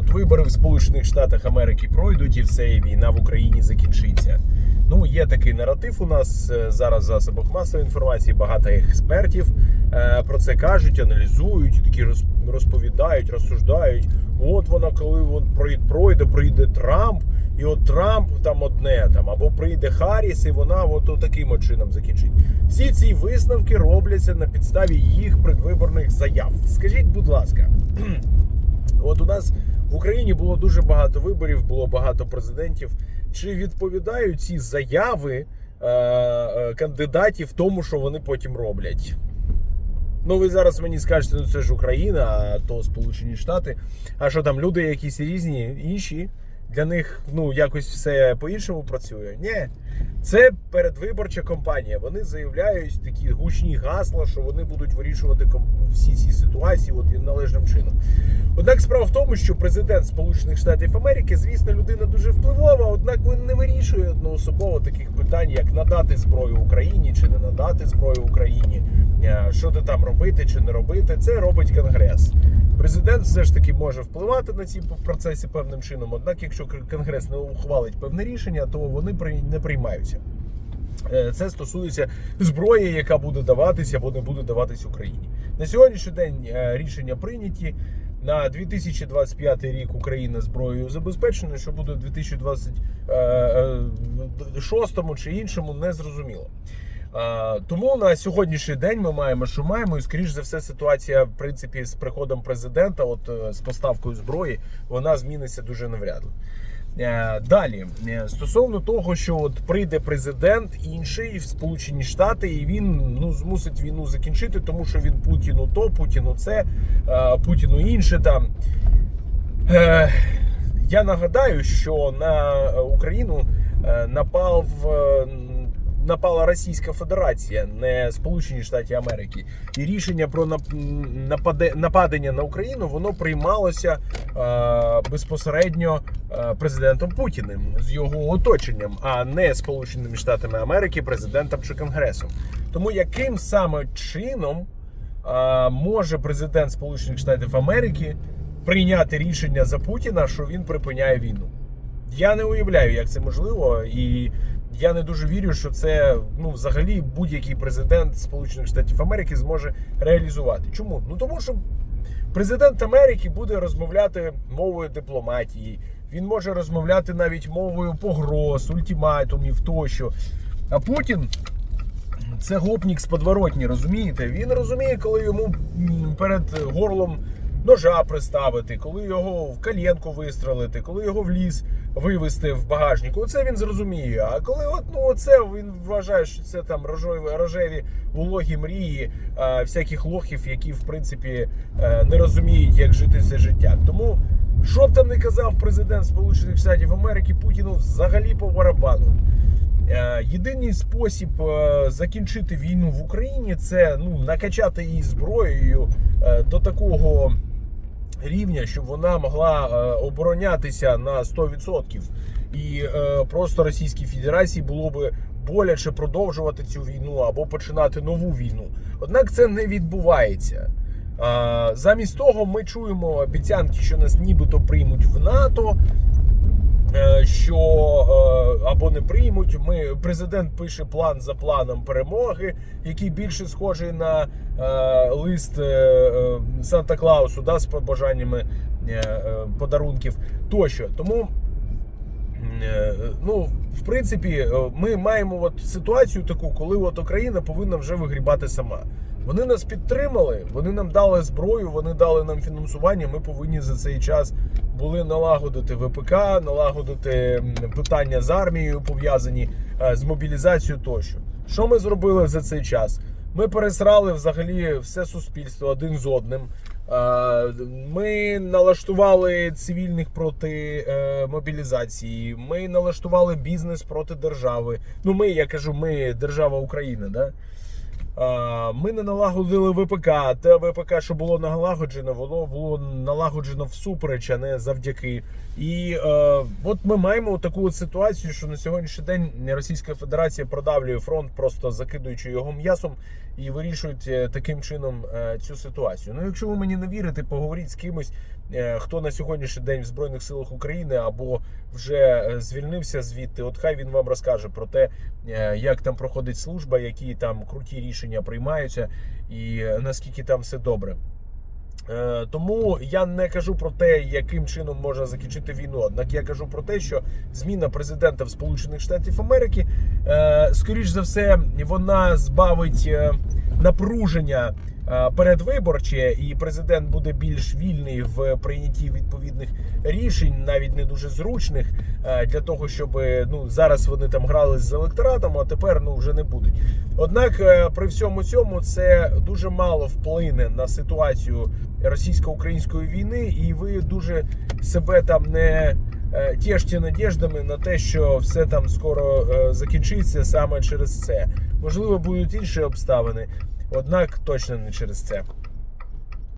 от вибори в Сполучених Штатах Америки пройдуть і все, і війна в Україні закінчиться. Ну, є такий наратив у нас е, зараз в засобах масової інформації. Багато експертів е, про це кажуть, аналізують, такі роз- розповідають, розсуждають. От вона, коли прой- пройде, прийде Трамп, і от Трамп там одне там, або прийде Харріс, і вона от таким чином закінчить. Всі ці висновки робляться на підставі їх предвиборних заяв. Скажіть, будь ласка, от у нас в Україні було дуже багато виборів, було багато президентів. Чи відповідають ці заяви е, е, кандидатів тому, що вони потім роблять? Ну, ви зараз мені скажете, ну це ж Україна, а то Сполучені Штати. А що там люди якісь різні, інші? Для них ну якось все по-іншому працює. Ні, це передвиборча кампанія. Вони заявляють такі гучні гасла, що вони будуть вирішувати всі ці ситуації от належним чином. Однак справа в тому, що президент Сполучених Штатів Америки, звісно, людина дуже впливова, однак він не вирішує одноособово таких питань, як надати зброю Україні чи не надати зброю Україні, е, що ти там робити чи не робити. Це робить Конгрес. Президент все ж таки може впливати на ці процеси певним чином. Однак, якщо Конгрес не ухвалить певне рішення, то вони не приймаються. Е, Це стосується зброї, яка буде даватися або не буде даватись Україні. На сьогоднішній день е, рішення прийняті. На 2025 рік Україна зброєю забезпечена, що буде в 2026 чи іншому, не зрозуміло. Тому на сьогоднішній день ми маємо, що маємо, і скоріш за все, ситуація, в принципі, з приходом президента, от е, з поставкою зброї, вона зміниться дуже навряд. Е, Далі е, стосовно того, що от прийде президент інший в Сполучені Штати, і він ну змусить війну закінчити, тому що він Путіну то, Путіну це, Путіну інше там. Я нагадаю, що на Україну напав. Напала Російська Федерація, не Сполучені Штати Америки, і рішення про нап- нападе- нападення на Україну воно приймалося е, безпосередньо е, президентом Путіним з його оточенням, а не Сполученими Штатами Америки, президентом чи Конгресом. Тому яким саме чином е, може президент Сполучених Штатів Америки прийняти рішення за Путіна, що він припиняє війну? Я не уявляю, як це можливо, і я не дуже вірю, що це ну взагалі будь-який президент Сполучених Штатів Америки зможе реалізувати. Чому? Ну тому що президент Америки буде розмовляти мовою дипломатії. Він може розмовляти навіть мовою погроз, ультиматумів тощо. А Путін це гопнік з подворотні, розумієте? Він розуміє, коли йому перед горлом ножа приставити, коли його в калєнку вистрелити, коли його в ліс вивезти в багажнику. Оце він зрозуміє. А коли от, ну, оце він вважає, що це там рожеві, рожеві вологі мрії а, всяких лохів, які в принципі е, не розуміють, як жити це життя. Тому. Що б там не казав президент Сполучених Штатів Америки Путіну взагалі по барабану. Е, Єдиний спосіб е, закінчити війну в Україні це ну накачати її зброєю е, до такого рівня, щоб вона могла е, оборонятися на 100%. І е, просто Російській Федерації було би боляче продовжувати цю війну або починати нову війну. Однак це не відбувається. Замість того, ми чуємо обіцянки, що нас нібито приймуть в НАТО. Е, Що е, або не приймуть, ми президент пише план за планом перемоги, який більше схожий на е, лист Санта Клаусу, да, з побажаннями подарунків тощо. Тому ну, в принципі, ми маємо от ситуацію таку, коли от Україна повинна вже вигрібати сама. Вони нас підтримали, вони нам дали зброю, вони дали нам фінансування. Ми повинні за цей час були налагодити ВПК, налагодити питання з армією, пов'язані е, з мобілізацією тощо. Що ми зробили за цей час? Ми пересрали взагалі все суспільство один з одним. Е, Ми налаштували цивільних проти е, мобілізації. Ми налаштували бізнес проти держави. Ну, ми, я кажу, ми держава Україна, да? Ми не налагодили ВПК. Те ВПК, що було налагоджено, воно було налагоджено всупереч, а не завдяки. І е, от ми маємо таку от ситуацію, що на сьогоднішній день Російська Федерація продавлює фронт, просто закидуючи його м'ясом, і вирішують е, таким чином е, цю ситуацію. Ну, якщо ви мені не вірите, поговоріть з кимось, хто на сьогоднішній день в Збройних силах України або вже е, звільнився звідти, от хай він вам розкаже про те, е, як там проходить служба, які там круті рішення приймаються, і е, наскільки там все добре. Е, Тому я не кажу про те, яким чином можна закінчити війну. Однак я кажу про те, що зміна президента в Сполучених Штатів Америки, е, скоріш за все, вона збавить е, напруження е, передвиборче, і президент буде більш вільний в прийнятті відповідних рішень, навіть не дуже зручних, е, для того, щоб ну зараз вони там грали з електоратом, а тепер ну вже не будуть. Однак е, при всьому цьому це дуже мало вплине на ситуацію російсько-української війни, і ви дуже себе там не е, тіште надіждами на те, що все там скоро е, закінчиться саме через це. Можливо, будуть інші обставини, однак точно не через це.